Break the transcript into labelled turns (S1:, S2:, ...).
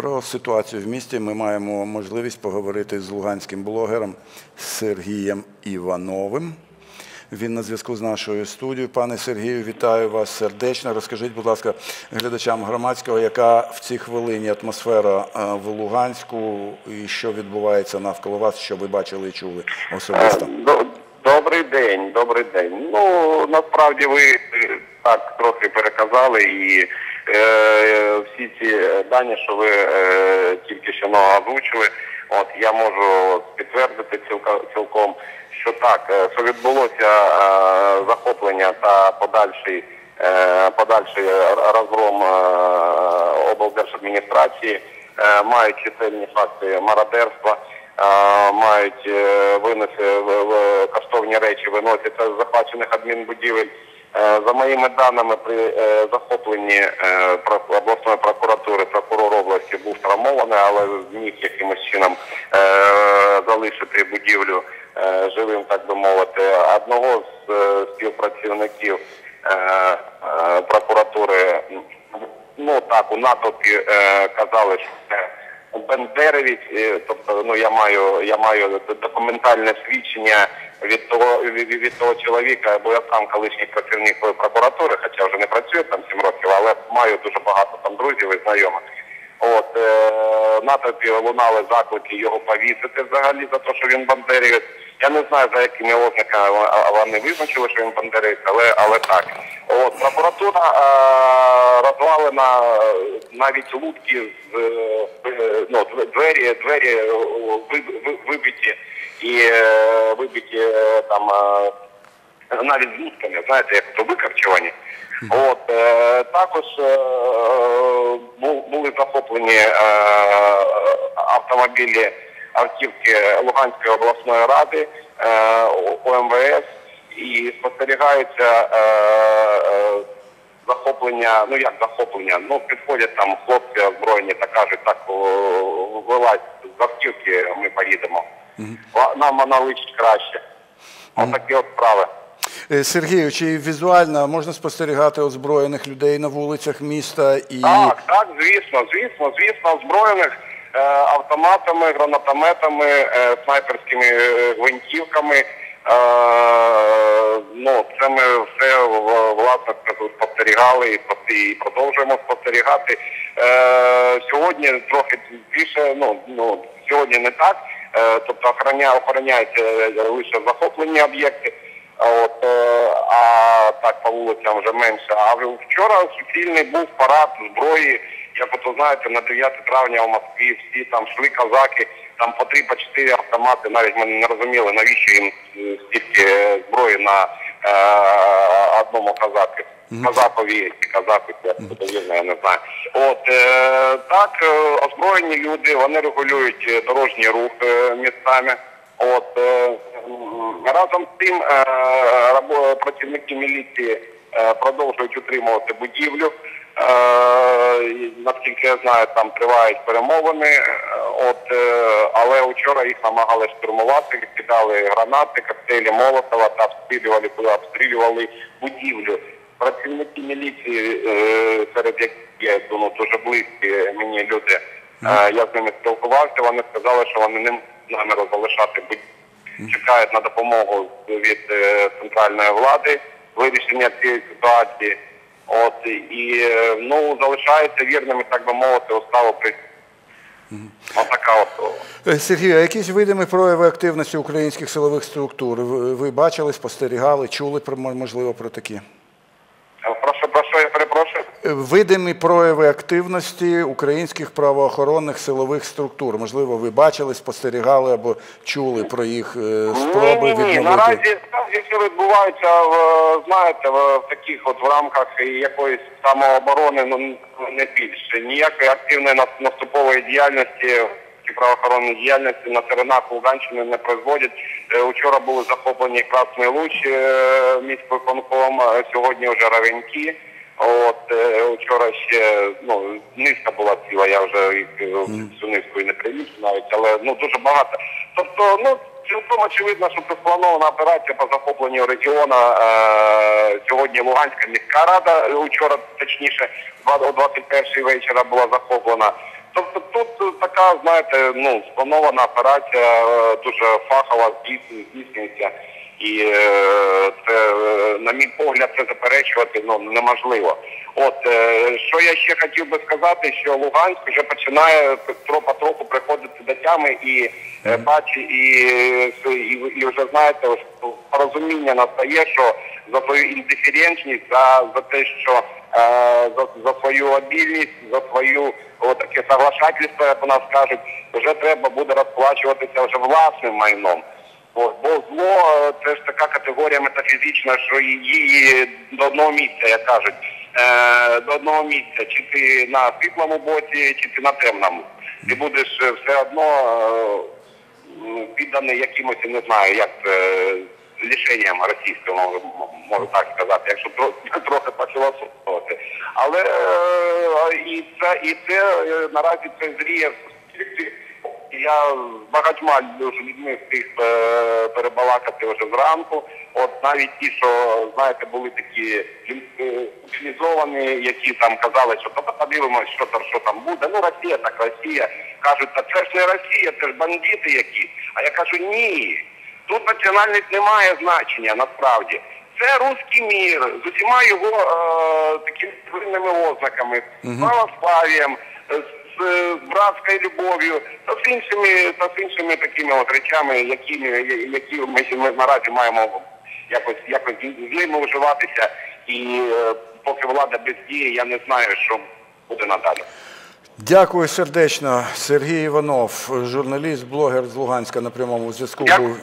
S1: Про ситуацію в місті ми маємо можливість поговорити з луганським блогером Сергієм Івановим. Він на зв'язку з нашою студією. Пане Сергію, вітаю вас сердечно. Розкажіть, будь ласка, глядачам громадського, яка в цій хвилині атмосфера е, в Луганську і що відбувається навколо вас, що ви бачили і чули особисто?
S2: Е, Добрий день, добрий день. Ну насправді ви е, так трохи переказали і всі ці дані, що ви е, тільки що озвучили, от я можу підтвердити цілком, що так, е, що відбулося е, захоплення та подальший, е, подальший розгром е, облдержадміністрації, е, мають чисельні факти мародерства мають е, винеси коштовні речі, виносяться з захвачених адмінбудівель. Е, За моїми даними, при е, захопленні е, обласної прокуратури прокурор області був травмований, але зміг якимось чином залишити будівлю живим, так би мовити. Одного з співпрацівників прокуратури, ну так, у натовпі казали, що це Бендеревич, е, тобто ну я маю я маю документальне свідчення від того від, від того чоловіка, бо я сам колишній працівник прокуратури, хоча вже не працюю там 7 років, але маю дуже багато там друзів і знайомих. От е, натовпі лунали заклики його повісити взагалі за те, що він бандерівець. Я не знаю за якими ознаками вони визначили, що він бандерівець, але але так. От прокуратура е, розвалена навіть лутки з е, ну, двері, двері е, ви- ви- вибиті і е, вибиті е, там. е, навіть з лутками, знаєте, як то викарчувані. От також бу- були захоплені автомобілі автівки Луганської обласної ради ОМВС і спостерігається захоплення, ну як захоплення, ну підходять там хлопці озброєні та кажуть, так вилазь з автівки, ми поїдемо. Нам вона личить краще. Отакі от справи.
S1: Е, Сергію, чи візуально можна спостерігати озброєних людей на вулицях міста і
S2: Так, так, звісно, звісно, звісно, озброєних е, автоматами, гранатометами, е, снайперськими гвинтівками. Е, ну, це ми все власне спостерігали і продовжуємо спостерігати. Сьогодні трохи більше, ну, ну сьогодні не так. Е, тобто охороня, охороняють лише захоплені об'єкти. От, е, а так по вулицям вже менше. А вчора суцільний був парад зброї. Як от знаєте, на 9 травня в Москві всі там шли казаки, там по три, по чотири автомати. Навіть ми не розуміли, навіщо їм е, стільки зброї на е, одному казаку. Казакові як це довірно, я не знаю. От е, так, е, озброєні люди, вони регулюють е, дорожній рух е, містами. От е, разом з тим е, працівники міліції е, продовжують утримувати будівлю. Е, Наскільки я знаю, там тривають перемовини. Е, е, але вчора їх намагали штурмувати, кидали гранати, коктейлі Молотова та обстрілювали, обстрілювали будівлю. Працівники міліції, е, серед яких є ну, дуже близькі мені люди, е, я з ними спілкувався. Вони сказали, що вони не можуть наміру залишати будівлю чекають на допомогу від е, центральної влади вирішення цієї ситуації. От і е, ну залишаються вірними, так би мовити, уставу при отака от.
S1: Сергію, а якісь видими прояви активності українських силових структур? Ви, бачили, спостерігали, чули можливо про такі?
S2: Прошу, прошу, я перепрошую.
S1: Е, Видимі прояви активності українських правоохоронних силових структур. Можливо, ви бачили, спостерігали або чули про їх е, спроби
S2: ні, ні, ні.
S1: відновити.
S2: Наразі наразі все відбувається в знаєте, в, таких от в рамках якоїсь самооборони, ну не більше. Ніякої активної нас- наступової діяльності правоохоронної діяльності на теренах Луганщини не производять. Е, Учора були захоплені Красний Луч е, міськвиконком, е, сьогодні вже Равеньки. От е, вчора ще ну низка була ціла, я вже їх, е, всю низку і не привіз навіть, але ну дуже багато. Тобто, ну цілком очевидно, що це спланована операція по захопленню регіону. Е, сьогодні Луганська міська рада, е, вчора точніше, два- о 21 вечора була захоплена. Тобто тут така, знаєте, ну, спланована операція е, дуже фахова здійснює- здійснюється. І е, це, е, на мій погляд, це заперечувати ну, неможливо. От е, що я ще хотів би сказати, що Луганськ вже починає тро- потроху приходити до тями і бачить, і, і, і вже знаєте, ось порозуміння настає, що за свою індиферентність, за, за те, що за, за свою обільність, за свою таке соглашательство, як у нас кажуть, вже треба буде розплачуватися вже власним майном. От, бо зло е, це ж така категорія метафізична, що її до одного місця, як кажуть, е, до одного місця, чи ти на світлому боці, чи ти на темному. Ти будеш е, все одно е, підданий якимось, не знаю, як це, лишенням російського, можу, так сказати, якщо тро- трохи пофілософувати. Але е, і це, і це е, наразі це зріє в суспільстві. Я з багатьма дуже людьми встиг е, перебалакати вже зранку. От навіть ті, що знаєте, були такі е, які там казали, що то подивимося, що там, що там буде. Ну Росія так Росія. Кажуть, та це ж не Росія, це ж бандити якісь. А я кажу, ні. Тут національність не має значення насправді. Це русський мір з усіма його е, такими ознаками, з православ'ям, з, з братською любов'ю та з іншими та з іншими такими от речами, які, які ми, ми наразі маємо якось якось з ними вживатися. І е, поки влада бездіє, я не знаю, що буде надалі.
S1: Дякую сердечно. Сергій Іванов, журналіст, блогер з Луганська на прямому зв'язку. Був.